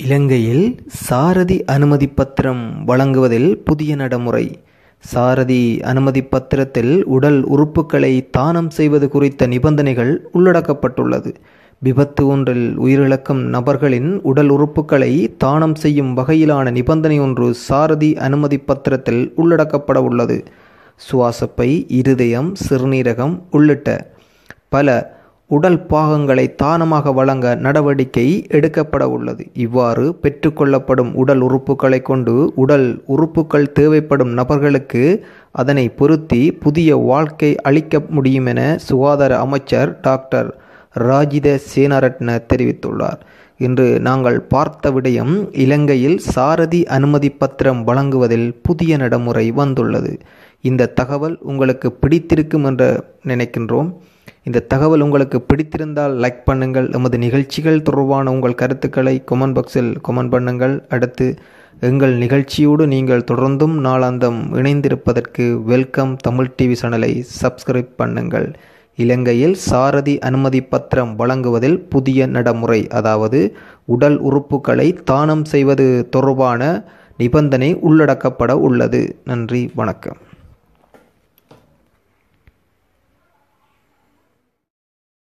இலங்கையில் சாரதி அனுமதி பத்திரம் வழங்குவதில் புதிய நடைமுறை. சாரதி அனுமதி பத்திரத்தில் உடல் உறுப்புக்களை தானம் செய்வது குறித்த நிபந்தனைகள் உள்ளடக்கப்பட்டுள்ளது. விபத்து ஒன்றில் உயிரிழக்கும் நபர்களின் உடல் உறுப்புக்களை தானம் செய்யும் வகையிலான நிபந்தனை ஒன்று சாரதி அனுமதி பத்திரத்தில் உள்ளடக்கப்பட உள்ளது. சுவாசப்பை இருதயம் சிறுநீரகம் உள்ளிட்ட பல உடல் பாகங்களை தானமாக வழங்க நடவடிக்கை எடுக்கப்பட உள்ளது இவ்வாறு பெற்றுக்கொள்ளப்படும் உடல் உறுப்புகளை கொண்டு உடல் உறுப்புக்கள் தேவைப்படும் நபர்களுக்கு அதனை பொருத்தி புதிய வாழ்க்கை அளிக்க முடியும் என சுகாதார அமைச்சர் டாக்டர் ராஜித சேனாரட்ன தெரிவித்துள்ளார். இன்று நாங்கள் பார்த்த விடயம் இலங்கையில் சாரதி அனுமதி பத்திரம் வழங்குவதில் புதிய நடைமுறை வந்துள்ளது. இந்த தகவல் உங்களுக்கு பிடித்திருக்கும் என்று நினைக்கின்றோம். இந்த தகவல் உங்களுக்கு பிடித்திருந்தால் லைக் பண்ணுங்கள். எமது நிகழ்ச்சிகள் தொடர்பான உங்கள் கருத்துக்களை கொமெண்ட் பாக்ஸில் கொமெண்ட் பண்ணுங்கள். அடுத்து எங்கள் நிகழ்ச்சியோடு நீங்கள் தொடர்ந்தும் நாளாந்தம் இணைந்திருப்பதற்கு வெல்கம் தமிழ் டிவி சேனலை சப்ஸ்கிரைப் பண்ணுங்கள். இலங்கையில் சாரதி அனுமதி பத்திரம் வழங்குவதில் புதிய நடைமுறை அதாவது உடல் உறுப்புகளை தானம் செய்வது தொடர்பான நிபந்தனை உள்ளடக்கப்பட உள்ளது. நன்றி வணக்கம்.